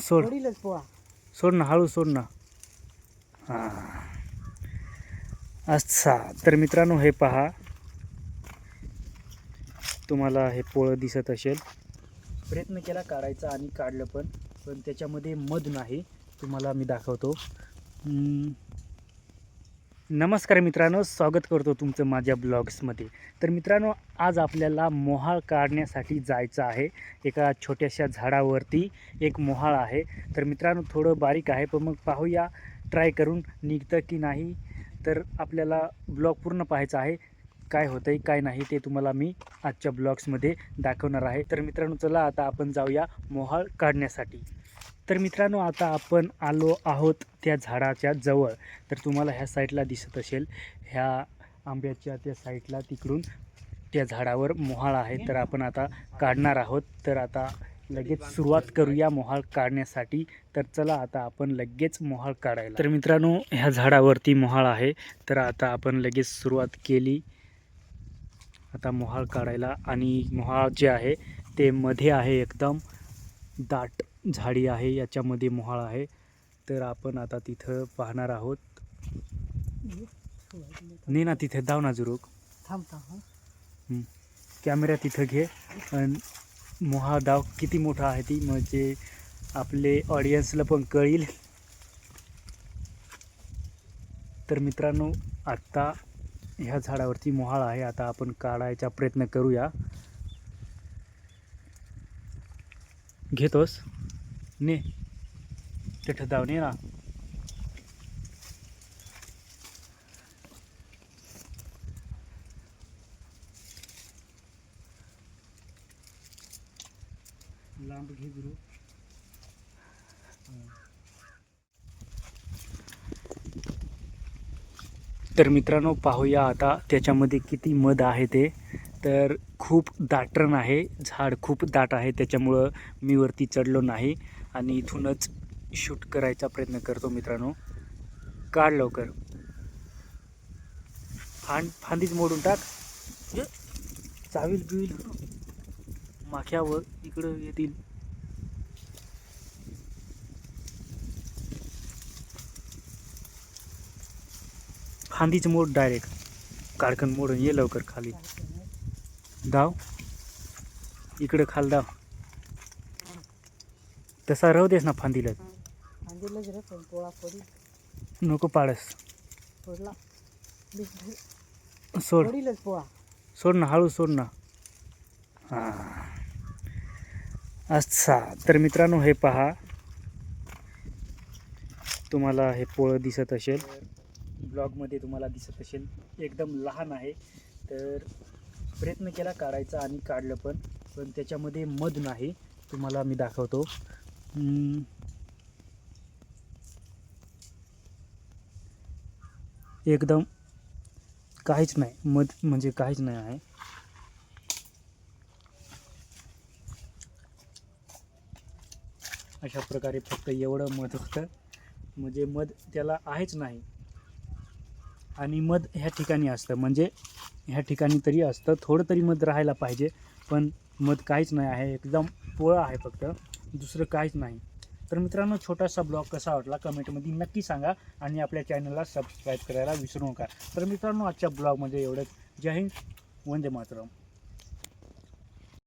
सोड. पोहा सोड ना हळू सोड ना. हां. अच्छा तर मित्रांनो हे पहा. तुम्हाला हे पोळं दिसत असेल. प्रयत्न केला काढायचा आणि काढलं पण पण त्याच्यामध्ये मध नाही. तुम्हाला मी दाखवतो. नमस्कार मित्रांनो स्वागत करतो तुमचं माझ्या ब्लॉग्समध्ये. तर मित्रांनो आज आपल्याला मोहाळ काढण्यासाठी जायचं आहे. एका छोट्याशा झाडावरती एक मोहाळ आहे. तर मित्रांनो थोडं बारीक आहे पण मग पाहूया ट्राय करून निघतं की नाही. तर आपल्याला ब्लॉग पूर्ण पाहायचा आहे. काय होतं आहे काय नाही ते तुम्हाला मी आजच्या ब्लॉग्समध्ये दाखवणार आहे. तर मित्रांनो चला आता आपण जाऊया मोहाळ काढण्यासाठी. तर मित्रांनो आता आपण आलो आहोत त्या झाडाच्या जवळ. तर तुम्हाला ह्या साईडला दिसत असेल ह्या आंब्याच्या त्या साईडला तिकडून त्या झाडावर मोहाळ आहे. तर आपण आता काढणार आहोत. तर आता लगेच सुरुवात करूया मोहाळ काढण्यासाठी. तर चला आता आपण लगेच मोहाळ काढायला. तर मित्रांनो ह्या झाडावरती मोहाळ आहे. तर आता आपण लगेच सुरुवात केली. आता मोहाळ काढायला. आणि मोहाळ जे आहे ते मध्ये आहे एकदम दाट. झाडी आहे याच्यामध्ये मोहाळ आहे. तर आपण आता तिथं पाहणार आहोत. नाही ना तिथे दाव ना जुरूक कॅमेरा तिथं घे. आणि मोहा डाव किती मोठा आहे ती म्हणजे आपले ऑडियन्सला पण कळेल. तर मित्रांनो आत्ता ह्या झाडावरती मोहाळ आहे. आता आपण काढायचा प्रयत्न करूया. घेतोस? ने तिथं जाऊ ने ना लांब घे गुरु. तर मित्रांनो पाहूया आता त्याच्यामध्ये किती मध आहे ते. तर खूप दाटण आहे झाड खूप दाट आहे त्याच्यामुळं मी वरती चढलो नाही. आणि इथूनच शूट करायचा प्रयत्न करतो मित्रांनो. काढ लवकर. फांद फांदीच मोडून टाक. चावील बिवील माख्यावर इकडं येतील. फांदीच मोड डायरेक्ट काडकन मोडून ये लवकर खाली. धाव. इकडं खाल धाव. तसा राहू देस ना फांदीला अंजीलाच रे पण पोळा पडील नको पाडस पडला सोड. सोड ना हळू सोड ना. हां. अच्छा तर मित्रांनो हे पहा. तुम्हाला हे पोळं दिसत असेल. ब्लॉगमध्ये तुम्हाला दिसत असेल. एकदम लहान आहे. तर प्रयत्न केला काढायचा आणि काढलं पण. पण त्याच्यामध्ये मध नाही. तुम्हाला मी दाखवतो. एकदम काहीच नाही. मध म्हणजे काहीच नाही आहे. अशा प्रकारे फक्त एवढं मध होतं म्हणजे मध त्याला आहेच नाही. आणि मध ह्या ठिकाणी असतं. म्हणजे ह्या ठिकाणी तरी असतं. थोडं तरी मध राहायला पाहिजे. पण मध काहीच नाही आहे. एकदम पोळं आहे फक्त. दुसरं काहीच नाही. तर मित्रांनो छोटासा ब्लॉग कसा वाटला कमेंटमध्ये नक्की सांगा आणि आपल्या चॅनलला सबस्क्राईब करायला विसरू नका. तर मित्रांनो आजच्या ब्लॉगमध्ये एवढंच. जय हिंद. वंदे मातरम.